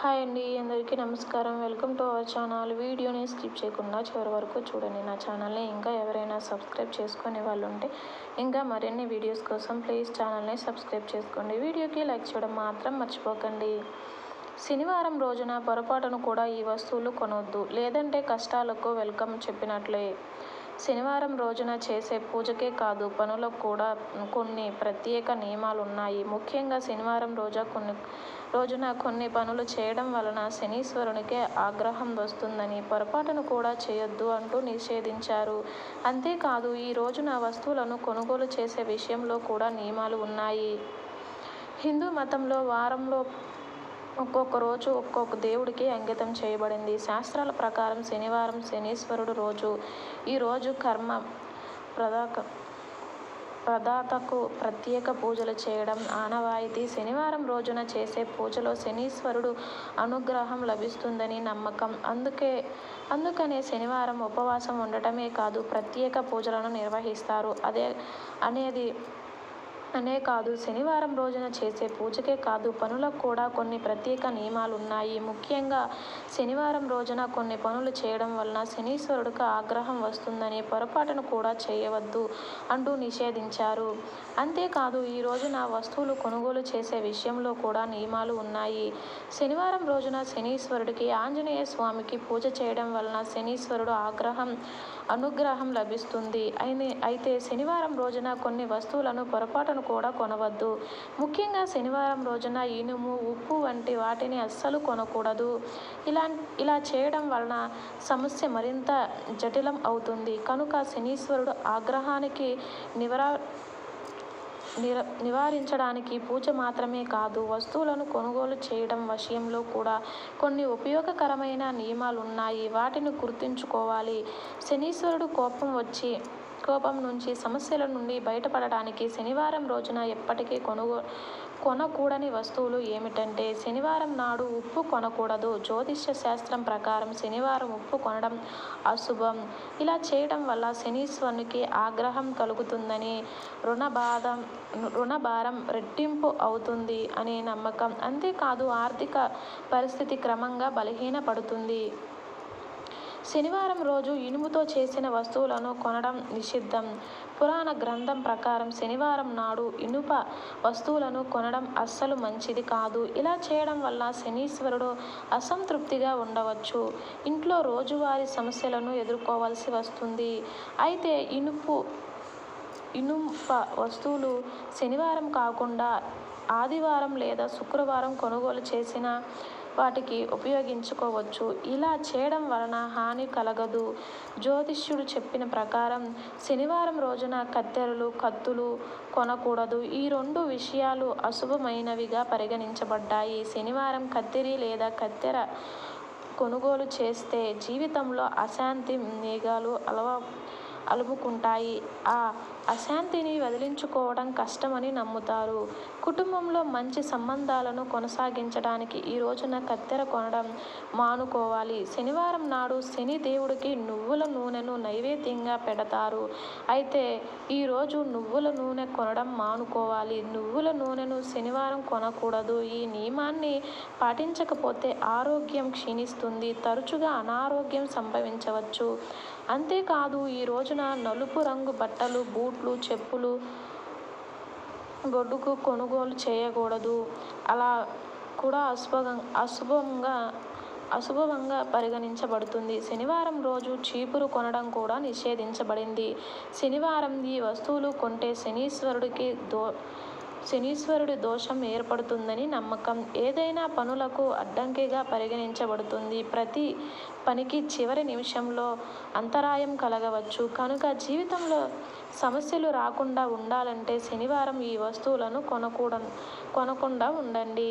Hi అండి అందరికీ నమస్కారం. Welcome to our channel. వీడియోని స్కిప్ చేయకుండా చివరి వరకు చూడండి. నా ఛానల్ని ఇంకా ఎవరైనా సబ్స్క్రైబ్ చేసుకునే వాళ్ళు ఉంటే ఇంకా మరిన్ని వీడియోస్ కోసం ప్లీజ్ ఛానల్ని సబ్స్క్రైబ్ చేసుకోండి. వీడియోకి లైక్ చేయడం మాత్రం మర్చిపోకండి. శనివారం రోజున పొరపాటును కూడా ఈ వస్తువులు కొనవద్దు లేదంటే కష్టాలకు వెల్కమ్ చెప్పినట్లే. శనివారం రోజున చేసే పూజకే కాదు పనులకు కూడా కొన్ని ప్రత్యేక నియమాలు ఉన్నాయి ముఖ్యంగా శనివారం రోజు కొన్ని రోజున కొన్ని పనులు చేయడం వలన శనీశ్వరునికే ఆగ్రహం వస్తుందని పొరపాటును కూడా చేయొద్దు అంటూ నిషేధించారు. అంతేకాదు ఈ రోజున వస్తువులను కొనుగోలు చేసే విషయంలో కూడా నియమాలు ఉన్నాయి. హిందూ మతంలో వారంలో ఒక్కొక్క రోజు ఒక్కొక్క దేవుడికి అంకితం చేయబడింది. శాస్త్రాల ప్రకారం శనివారం శనీశ్వరుడు రోజు. ఈరోజు కర్మ ప్రదాక ప్రదాతకు ప్రత్యేక పూజలు చేయడం ఆనవాయితీ. శనివారం రోజున చేసే పూజలో శనీశ్వరుడు అనుగ్రహం లభిస్తుందని నమ్మకం. అందుకే అందుకనే శనివారం ఉపవాసం ఉండటమే కాదు ప్రత్యేక పూజలను నిర్వహిస్తారు. అదే అనేది అనే కాదు. శనివారం రోజున చేసే పూజకే కాదు. పనులకు కూడా కొన్ని ప్రత్యేక నియమాలు ఉన్నాయి ముఖ్యంగా శనివారం రోజున కొన్ని పనులు చేయడం వలన శనీశ్వరుడికి ఆగ్రహం వస్తుందని పొరపాటును కూడా చేయవద్దు అంటూ నిషేధించారు. అంతేకాదు ఈ రోజున వస్తువులు కొనుగోలు చేసే విషయంలో కూడా నియమాలు ఉన్నాయి. శనివారం రోజున శనీశ్వరుడికి ఆంజనేయ స్వామికి పూజ చేయడం వలన శనీశ్వరుడు ఆగ్రహం అనుగ్రహం లభిస్తుంది. అయితే శనివారం రోజున కొన్ని వస్తువులను పొరపాటును కూడా కొనవద్దు. ముఖ్యంగా శనివారం రోజున ఇనుము ఉప్పు వంటి వాటిని అస్సలు కొనకూడదు. ఇలా ఇలా చేయడం వలన సమస్య మరింత జటిలం అవుతుంది. కనుక శనీశ్వరుడు ఆగ్రహానికి నివరా నిర నివారించడానికి పూజ మాత్రమే కాదు వస్తువులను కొనుగోలు చేయడం విషయంలో కూడా కొన్ని ఉపయోగకరమైన నియమాలు ఉన్నాయి వాటిని గుర్తుంచుకోవాలి. శనీశ్వరుడు కోపం వచ్చి విక్షోభం నుంచి సమస్యల నుండి బయటపడటానికి శనివారం రోజున ఎప్పటికీ కొనుగో కొనకూడని వస్తువులు ఏమిటంటే శనివారం నాడు ఉప్పు కొనకూడదు. జ్యోతిష్య శాస్త్రం ప్రకారం శనివారం ఉప్పు కొనడం అశుభం. ఇలా చేయడం వల్ల శనీశ్వరునికి ఆగ్రహం కలుగుతుందని రుణబాధ రుణభారం రెట్టింపు అవుతుంది అనే నమ్మకం. అంతేకాదు ఆర్థిక పరిస్థితి క్రమంగా బలహీనపడుతుంది. శనివారం రోజు ఇనుముతో చేసిన వస్తువులను కొనడం నిషిద్ధం. పురాణ గ్రంథం ప్రకారం శనివారం నాడు ఇనుప వస్తువులను కొనడం అస్సలు మంచిది కాదు. ఇలా చేయడం వల్ల శనీశ్వరుడు అసంతృప్తిగా ఉండవచ్చు. ఇంట్లో రోజువారీ సమస్యలను ఎదుర్కోవాల్సి వస్తుంది. అయితే ఇనుపు ఇనుప వస్తువులు శనివారం కాకుండా ఆదివారం లేదా శుక్రవారం కొనుగోలు చేసిన వాటికి ఉపయోగించుకోవచ్చు. ఇలా చేయడం వలన హాని కలగదు. జ్యోతిష్యుడు చెప్పిన ప్రకారం శనివారం రోజున కత్తెరలు కత్తులు కొనకూడదు. ఈ రెండు విషయాలు అశుభమైనవిగా పరిగణించబడ్డాయి. శనివారం కత్తిరి లేదా కత్తెర కొనుగోలు చేస్తే జీవితంలో అశాంతి మేఘాలు అలవా అలుముకుంటాయి. ఆ అశాంతిని వదిలించుకోవడం కష్టమని నమ్ముతారు. కుటుంబంలో మంచి సంబంధాలను కొనసాగించడానికి ఈ రోజున కత్తెర కొనడం మానుకోవాలి. శనివారం నాడు శని దేవుడికి నువ్వుల నూనెను నైవేద్యంగా పెడతారు. అయితే ఈరోజు నువ్వుల నూనె కొనడం మానుకోవాలి. నువ్వుల నూనెను శనివారం కొనకూడదు. ఈ నియమాన్ని పాటించకపోతే ఆరోగ్యం క్షీణిస్తుంది. తరచుగా అనారోగ్యం సంభవించవచ్చు. అంతేకాదు ఈ రోజున నలుపు రంగు బట్టలు బూట్ బూట్లు చెప్పులు గొడ్డుకు కొనుగోలు చేయకూడదు. అలా కూడా అశుభంగా అశుభంగా అశుభంగా పరిగణించబడుతుంది. శనివారం రోజు చీపురు కొనడం కూడా నిషేధించబడింది. శనివారం ఈ వస్తువులు కొంటే శనీశ్వరుడికి దో శనీశ్వరుడి దోషం ఏర్పడుతుందని నమ్మకం. ఏదైనా పనులకు అడ్డంకిగా పరిగణించబడుతుంది. ప్రతి పనికి చివరి నిమిషంలో అంతరాయం కలగవచ్చు. కనుక జీవితంలో సమస్యలు రాకుండా ఉండాలంటే శనివారం ఈ వస్తువులను కొనకూడ కొనకుండా ఉండండి.